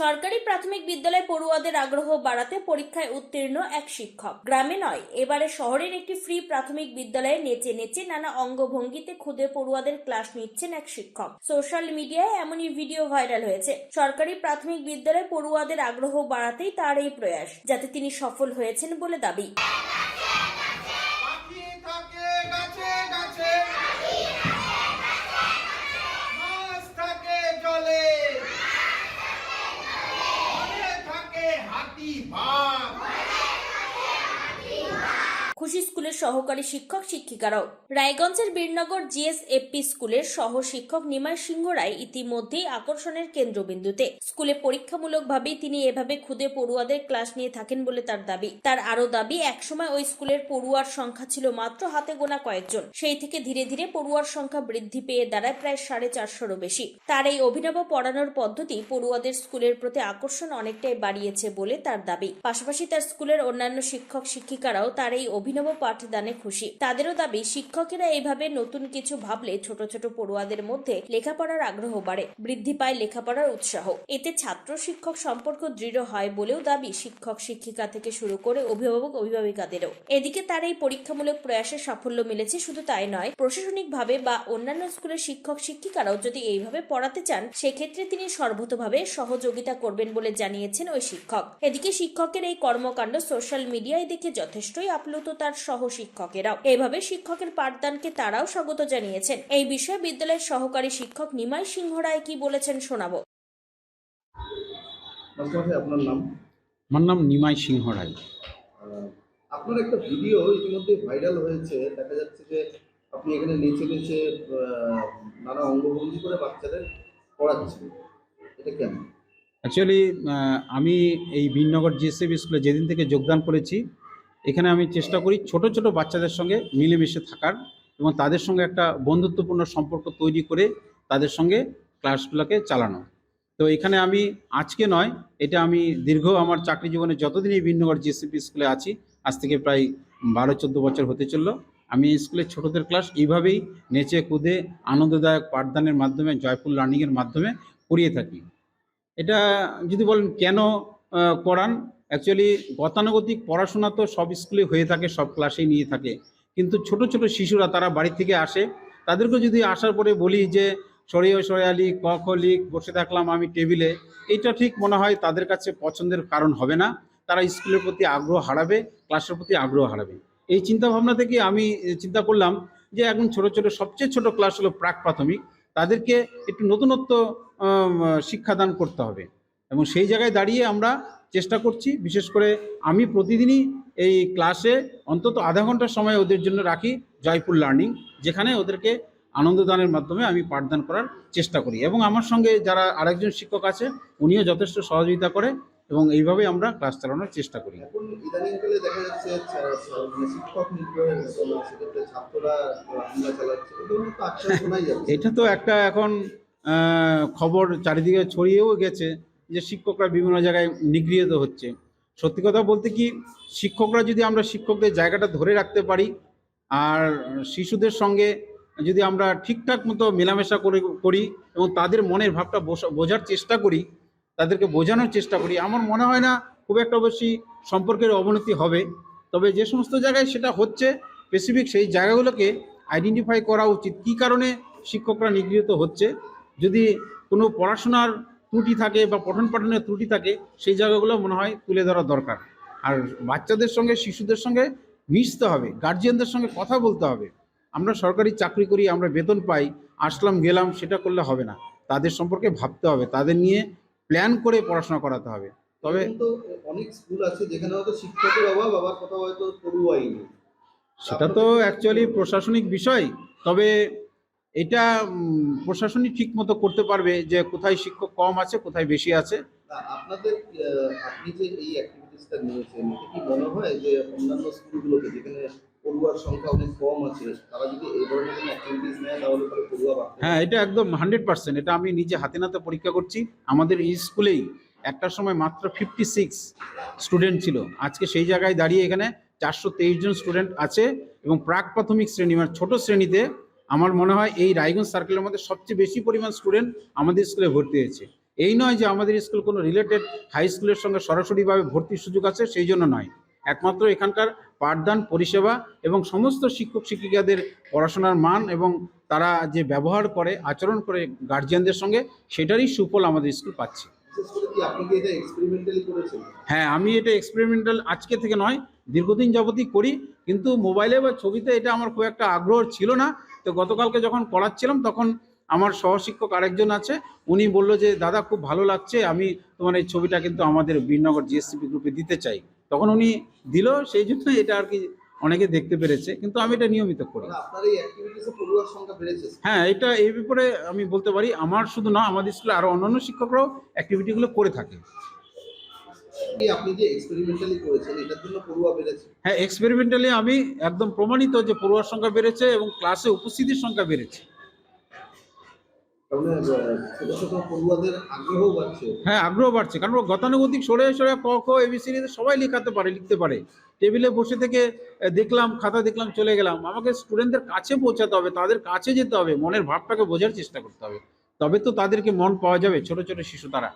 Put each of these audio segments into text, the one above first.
সরকারি প্রাথমিক বিদ্যালয় পড়ুয়াদের আগ্রহ বাড়াতে পরীক্ষায় উত্তীর্ণ এক শিক্ষক। গ্রামে নয়, এবারে শহরের একটি ফ্রি প্রাথমিক বিদ্যালয়ে নেচে নেচে নানা অঙ্গভঙ্গিতে খুদে পড়ুয়াদের ক্লাস নিচ্ছেন এক শিক্ষক। সোশ্যাল মিডিয়ায় এমনই ভিডিও ভাইরাল হয়েছে। সরকারি প্রাথমিক বিদ্যালয়ে পড়ুয়াদের আগ্রহ বাড়াতেই তার এই প্রয়াস, যাতে তিনি সফল হয়েছেন বলে দাবি পাখি থাকে গাছে গাছে মাছ থাকে জলে ঘরে থাকে হাতি ভাগ খুশি স্কুলের সহকারী শিক্ষক শিক্ষিকারাও। রায়গঞ্জের বীরনগর জিএস এফপি স্কুলের সহ শিক্ষক নিমাই সিংহ রায় ইতিমধ্যেই আকর্ষণের কেন্দ্রবিন্দুতে। স্কুলে পরীক্ষামূলকভাবেই তিনি এভাবে খুদে পড়ুয়াদের ক্লাস নিয়ে থাকেন বলে তার দাবি। তার আরও দাবি, একসময় ওই স্কুলের পড়ুয়ার সংখ্যা ছিল মাত্র হাতে গোনা কয়েকজন। সেই থেকে ধীরে ধীরে পড়ুয়ার সংখ্যা বৃদ্ধি পেয়ে দাঁড়ায় প্রায় সাড়ে চারশোরও বেশি। তার এই অভিনব পড়ানোর পদ্ধতি পড়ুয়াদের স্কুলের প্রতি আকর্ষণ অনেকটাই বাড়িয়েছে বলে তার দাবি। পাশাপাশি তার স্কুলের অন্যান্য শিক্ষক শিক্ষিকারাও তার এই অভিনব পাঠদানে খুশি। তাদেরও দাবি, শিক্ষকেরা এইভাবে নতুন কিছু ভাবলে ছোট ছোট পড়ুয়াদের মধ্যে লেখাপড়ার আগ্রহ বাড়ে, বৃদ্ধি পায় লেখাপড়ার উৎসাহ। এতে ছাত্র শিক্ষক সম্পর্ক দৃঢ় হয় বলেও দাবি শিক্ষক, শিক্ষিকা থেকে শুরু করে অভিভাবক, অভিভাবিকাদেরও। এদিকে তার এই পরীক্ষামূলক প্রয়াসে সাফল্য মিলেছে শুধু তাই নয়, প্রশাসনিকভাবে বা অন্যান্য স্কুলের শিক্ষক, শিক্ষিকারাও যদি এইভাবে পড়াতে চান, সেক্ষেত্রে তিনি সর্বতভাবে সহযোগিতা করবেন বলে জানিয়েছেন ওই শিক্ষক। এদিকে শিক্ষকের এই কর্মকাণ্ড সোশ্যাল মিডিয়ায় দেখে যথেষ্টই আপ্লুত তার সহ শিক্ষকেরাও। এভাবে শিক্ষকের পাঠদানকে তারাও স্বাগত জানিয়েছেন। এই বিষয়ে বিদ্যালয়ের সহকারী শিক্ষক নিমাই সিংহ রায় কি বলেছেন শোনাবো। আপনার নাম? আমার নাম নিমাই সিংহ রায়। আহ, আপনার একটা ভিডিও ইতিমধ্যে ভাইরাল হয়েছে। দেখা যাচ্ছে যে আপনি এখানে নেচে নেচে নানা অঙ্গভঙ্গি করে বাচ্চাদের পড়াচ্ছেন। এটা কেন? অ্যাকচুয়ালি আমি এই বীরনগর জিএসএবি স্কুলে যেদিন থেকে যোগদান করেছি এখানে আমি চেষ্টা করি ছোট ছোট বাচ্চাদের সঙ্গে মিলেমিশে থাকার এবং তাদের সঙ্গে একটা বন্ধুত্বপূর্ণ সম্পর্ক তৈরি করে তাদের সঙ্গে ক্লাসগুলোকে চালানো। তো এখানে আমি আজকে নয়, এটা আমি দীর্ঘ আমার চাকরি জীবনে যতদিন এই বীরনগর জিএসএপি স্কুলে আছি, আজ থেকে প্রায় বারো, চোদ্দ বছর হতে চলল। আমি এই স্কুলের ছোটদের ক্লাস এইভাবেই নেচে, কুদে, আনন্দদায়ক পাঠদানের মাধ্যমে, জয়ফুল লার্নিংয়ের মাধ্যমে করিয়ে থাকি। এটা যদি বলেন কেন করান? অ্যাকচুয়ালি গতানুগতিক পড়াশোনা তো সব স্কুলে হয়ে থাকে, সব ক্লাসেই নিয়ে থাকে। কিন্তু ছোট ছোট শিশুরা তারা বাড়ি থেকে আসে। তাদেরকে যদি আসার পরে বলি যে সরিয় সরিয়ালি ক, খ, লিখ, বসে থাকলাম আমি টেবিলে এটা ঠিক মনে হয় তাদের কাছে পছন্দের কারণ হবে না। তারা স্কুলের প্রতি আগ্রহ হারাবে ক্লাসের প্রতি আগ্রহ হারাবে। এই চিন্তা ভাবনা থেকে আমি চিন্তা করলাম যে, এখন ছোট ছোট, সবচেয়ে ছোট ক্লাস হলো প্রাক প্রাথমিক। তাদেরকে একটু নতুনত্ব শিক্ষাদান করতে হবে। এবং সেই জায়গায় দাঁড়িয়ে আমরা চেষ্টা করছি। বিশেষ করে আমি প্রতিদিনই এই ক্লাসে অন্তত আধা ঘণ্টার সময় ওদের জন্য রাখি জয়পুর লার্নিং যেখানে ওদেরকে আনন্দদানের মাধ্যমে আমি পাঠদান করার চেষ্টা করি। এবং আমার সঙ্গে যারা আরেকজন শিক্ষক আছে উনিও যথেষ্ট সহযোগিতা করে এবং এইভাবেই আমরা ক্লাস চালানোর চেষ্টা করি। এখন ইদানিংকালে দেখা যাচ্ছে ছা- ছা- মানে এটা তো একটা এখন খবর চারিদিকে ছড়িয়েও গেছে। যে শিক্ষকরা বিভিন্ন জায়গায় নিগৃহীত হচ্ছে। সত্যি কথা বলতে কি, শিক্ষকরা যদি আমরা শিক্ষকদের জায়গাটা ধরে রাখতে পারি, আর শিশুদের সঙ্গে যদি আমরা ঠিকঠাক মতো মেলামেশা করে, করি এবং তাদের মনের ভাবটা বোঝা- বোঝার চেষ্টা করি, তাদেরকে বোঝানোর চেষ্টা করি, আমার মনে হয় না খুব একটা অবশ্যই সম্পর্কের অবনতি হবে। তবে যে সমস্ত জায়গায় সেটা হচ্ছে স্পেসিফিক সেই জায়গাগুলোকে আইডেন্টিফাই করা উচিত। কী কারণে শিক্ষকরা নিগৃহীত হচ্ছে? যদি কোনো পড়াশোনার ত্রুটি থাকে বা পঠন পাঠনের ত্রুটি থাকে সেই জায়গাগুলো মনে হয় তুলে ধরা দরকার। আর বাচ্চাদের সঙ্গে শিশুদের সঙ্গে মিশতে হবে গার্জিয়ানদের সঙ্গে কথা বলতে হবে। আমরা সরকারি চাকরি করি আমরা বেতন পাই আসলাম গেলাম সেটা করলে হবে না। তাদের সম্পর্কে ভাবতে হবে তাদের নিয়ে প্ল্যান করে পড়াশোনা করাতে হবে। তবে তো অনেক স্কুল আছে যেখানে হয়তো শিক্ষকের অভাব আবার কোথাও হয়তো পড়ুয়াই নেই। সেটা তো অ্যাকচুয়ালি প্রশাসনিক বিষয়। তবে এটা প্রশাসনই ঠিক মতো করতে পারবে যে কোথায় শিক্ষক কম আছে কোথায় বেশি আছে। আপনাদের আপনি যে এই অ্যাক্টিভিটিসটা নিয়েছেন কি মনে হয় যে অন্যান্য স্কুলগুলোতে যেখানে পড়ুয়ার সংখ্যা অনেক কম আছে তারা যদি এই ধরনের কোনো অ্যাক্টিভিটিস নেয় তাহলে পরে পড়ুয়া হ্যাঁ এটা একদম হান্ড্রেড পার্সেন্ট এটা আমি নিজে হাতে নাতে পরীক্ষা করছি। আমাদের এই স্কুলেই একটা সময় মাত্র ফিফটি সিক্স স্টুডেন্ট ছিল। আজকে সেই জায়গায় দাঁড়িয়ে এখানে চারশো তেইশ জন স্টুডেন্ট আছে এবং প্রাক প্রাথমিক শ্রেণি মানে ছোটো শ্রেণীতে আমার মনে হয় এই রায়গঞ্জ সার্কেলের মধ্যে সবচেয়ে বেশি পরিমাণ স্টুডেন্ট আমাদের স্কুলে ভর্তি হয়েছে। এই নয় যে আমাদের স্কুল কোনো রিলেটেড হাই স্কুলের সঙ্গে সরাসরিভাবে ভর্তির সুযোগ আছে সেই জন্য নয়। একমাত্র এখানকার পাঠদান পরিষেবা এবং সমস্ত শিক্ষক শিক্ষিকাদের পড়াশোনার মান এবং তারা যে ব্যবহার করে আচরণ করে গার্জিয়ানদের সঙ্গে সেটারই সুফল আমাদের স্কুল পাচ্ছে। হ্যাঁ আমি এটা এক্সপেরিমেন্টাল আজকে থেকে নয় দীর্ঘদিন যাবতই করি কিন্তু মোবাইলে বা ছবিতে এটা আমার খুব একটা আগ্রহ ছিল না। তো গতকালকে যখন পড়াচ্ছিলাম তখন আমার সহশিক্ষক আরেকজন আছে উনি বলল যে দাদা খুব ভালো লাগছে আমি তোমার এই ছবিটা কিন্তু আমাদের বীরনগর জিএসসিপি গ্রুপে দিতে চাই। তখন উনি দিল সেই জন্য এটা আর কি অনেকে দেখতে পেরেছে কিন্তু আমি এটা নিয়মিত করি। হ্যাঁ এটা এই ব্যাপারে আমি বলতে পারি আমার শুধু না আমাদের স্কুলে আরও অন্যান্য শিক্ষকরাও অ্যাক্টিভিটিগুলো করে থাকে। আপনি যে এক্সপেরিমেন্টালি করেছেন এটার জন্য পড়ুয়া বেড়েছে? হ্যাঁ এক্সপেরিমেন্টালি আমি একদম প্রমাণিত যে পড়ুয়ার সংখ্যা বেড়েছে এবং ক্লাসে উপস্থিতির সংখ্যা বাড়ছে। হ্যাঁ আগ্রহ বাড়ছে। কারণ গতানুগতিক সরে সরে ক খ এবিসিডি সবাই লেখাতে পারে লিখতে পারে। টেবিলে বসে থেকে দেখলাম খাতা দেখলাম চলে গেলাম। আমাকে স্টুডেন্টদের কাছে পৌঁছাতে হবে তাদের কাছে যেতে হবে। মনের ভাবটাকে বোঝার চেষ্টা করতে হবে। তবে তো তাদেরকে মন পাওয়া যাবে ছোট ছোট শিশু তারা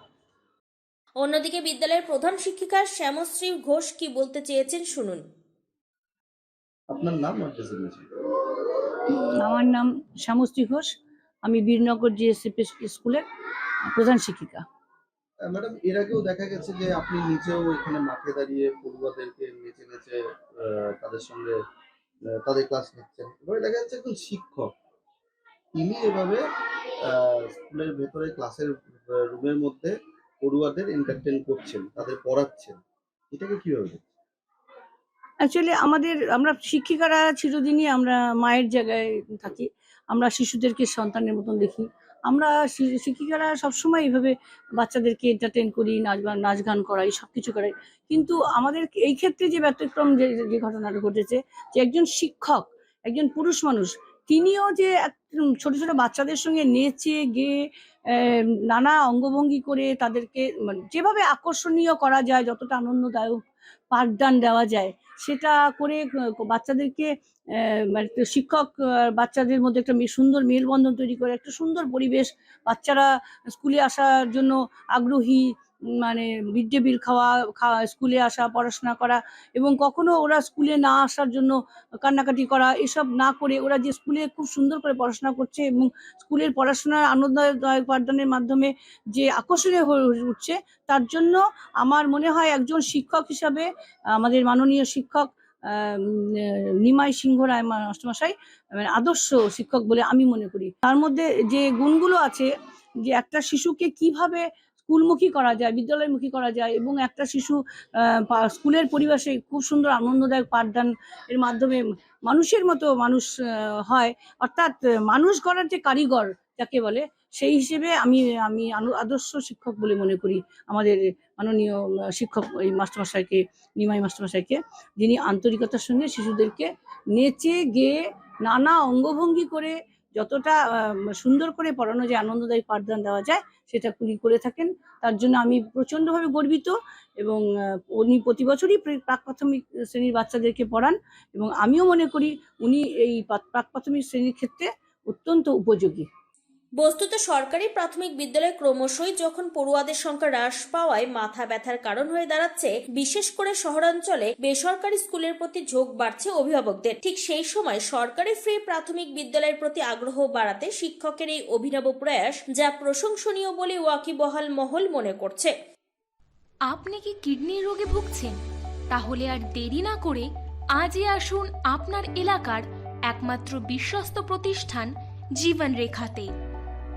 অন্যদিকে বিদ্যালয়ের প্রধান শিক্ষিকা শ্যামশ্রী ঘোষ কি বলতে চেয়েছেন শুনুন। আপনার নাম আমার নাম শ্যামশ্রী ঘোষ। আমি বীরনগর জিএসসিপি স্কুলের প্রধান শিক্ষিকা। ম্যাডাম এর আগেও দেখা গেছে যে আপনি নিচেও এখানে মাঠে দাঁড়িয়ে পড়ুয়াদেরকে নেচে নেচে আহ, তাদের সঙ্গে তাদের ক্লাস নিচ্ছেন। এবারে দেখা যাচ্ছে একজন শিক্ষক তিনি এভাবে আহ, স্কুলের ভেতরে ক্লাসের রুমের মধ্যে পড়ুয়াদের এন্টারটেন করছেন, তাদের পড়াচ্ছেন, এটাকে কীভাবে? অ্যাকচুয়ালি আমাদের, আমরা শিক্ষিকারা চিরদিনই আমরা মায়ের জায়গায় থাকি, আমরা শিশুদেরকে সন্তানের মতন দেখি, আমরা শিক্ষিকারা সবসময় এইভাবে বাচ্চাদেরকে এন্টারটেন করি, নাচ নাচ গান করাই সব কিছু করাই, কিন্তু আমাদের এই ক্ষেত্রে যে ব্যতিক্রম যে যে ঘটনাটা ঘটেছে, যে একজন শিক্ষক, একজন পুরুষ মানুষ তিনিও যে ছোট ছোট বাচ্চাদের সঙ্গে নেচে গেয়ে নানা অঙ্গভঙ্গি করে তাদেরকে মানে যেভাবে আকর্ষণীয় করা যায়, যতটা আনন্দদায়ক পাঠদান দেওয়া যায়, সেটা করে বাচ্চাদেরকে মানে শিক্ষক বাচ্চাদের মধ্যে একটা সুন্দর মেলবন্ধন তৈরি করে, একটা সুন্দর পরিবেশ বাচ্চারা স্কুলে আসার জন্য আগ্রহী মানে মিড ডে মিল খাওয়া খাওয়া স্কুলে আসা, পড়াশোনা করা এবং কখনো ওরা স্কুলে না আসার জন্য কান্নাকাটি করা, এসব না করে ওরা যে স্কুলে খুব সুন্দর করে পড়াশোনা করছে এবং স্কুলের পড়াশোনার আনন্দদায়ক পাঠদানের মাধ্যমে যে আকর্ষণীয় হয়ে উঠছে, তার জন্য আমার মনে হয় একজন শিক্ষক হিসাবে, আমাদের মাননীয় শিক্ষক নিমাই সিংহ রায় মাস্টারমশাই মানে আদর্শ শিক্ষক বলে আমি মনে করি। তার মধ্যে যে গুণগুলো আছে, যে একটা শিশুকে কীভাবে স্কুলমুখী করা যায়, বিদ্যালয়মুখী করা যায় এবং একটা শিশু স্কুলের পরিবেশে খুব সুন্দর আনন্দদায়ক পাঠদান এর মাধ্যমে মানুষের মতো মানুষ হয়। অর্থাৎ মানুষ করার যে কারিগর যাকে বলে, সেই হিসেবে আমি আমি আদর্শ শিক্ষক বলে মনে করি আমাদের মাননীয় শিক্ষক এই মাস্টারমশাইকে, নিমাই মাস্টারমশাইকে, যিনি আন্তরিকতার সঙ্গে শিশুদেরকে নেচে, গেয়ে নানা অঙ্গভঙ্গি করে যতটা সুন্দর করে পড়ানো যায় আনন্দদায়ী পাঠদান দেওয়া যায়, সেটা উনি করে থাকেন। তার জন্য আমি প্রচণ্ডভাবে গর্বিত এবং উনি প্রতি বছরই প্রাক প্রাথমিক শ্রেণির বাচ্চাদেরকে পড়ান এবং আমিও মনে করি উনি এই প্রাক প্রাথমিক শ্রেণির ক্ষেত্রে অত্যন্ত উপযোগী। বস্তুত সরকারি প্রাথমিক বিদ্যালয় ক্রমশই যখন পড়ুয়াদের সংখ্যা হ্রাস পাওয়ায় মাথা ব্যথার কারণ হয়ে দাঁড়াচ্ছে, বিশেষ করে শহরাঞ্চলে বেসরকারি স্কুলের প্রতি ঝোঁক বাড়ছে অভিভাবকদের। ঠিক সেই সময় সরকারি ফ্রি প্রাথমিক বিদ্যালয়ের প্রতি আগ্রহ বাড়াতে শিক্ষকের এই অভিনব প্রয়াস যা প্রশংসনীয় বলে ওয়াকিবহাল মহল মনে করছে। আপনি কি কিডনির রোগে ভুগছেন? তাহলে আর দেরি না করে আজই আসুন আপনার এলাকার একমাত্র বিশ্বস্ত প্রতিষ্ঠান জীবন রেখাতে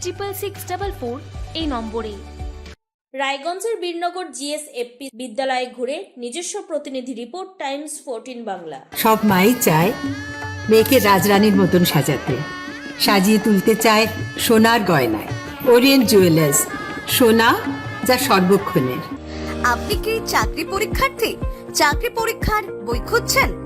triple six double four এই নম্বরে রায়গঞ্জের বীরনগর জিএসএফপি বিদ্যালয়ে ঘুরে নিজস্ব প্রতিনিধি রিপোর্ট টাইমস ফোরটিন বাংলা। সব মাই চায় মেয়েকে রাজরানীর মতন সাজাতে। সাজিয়ে তুলতে চায় সোনার গয়নায়। ওরিয়েন্ট জুয়েলার্স সোনা যা সর্বক্ষণের। আপনি কি চাকরি পরীক্ষার্থী? চাকরি পরীক্ষার বই খুঁজছেন?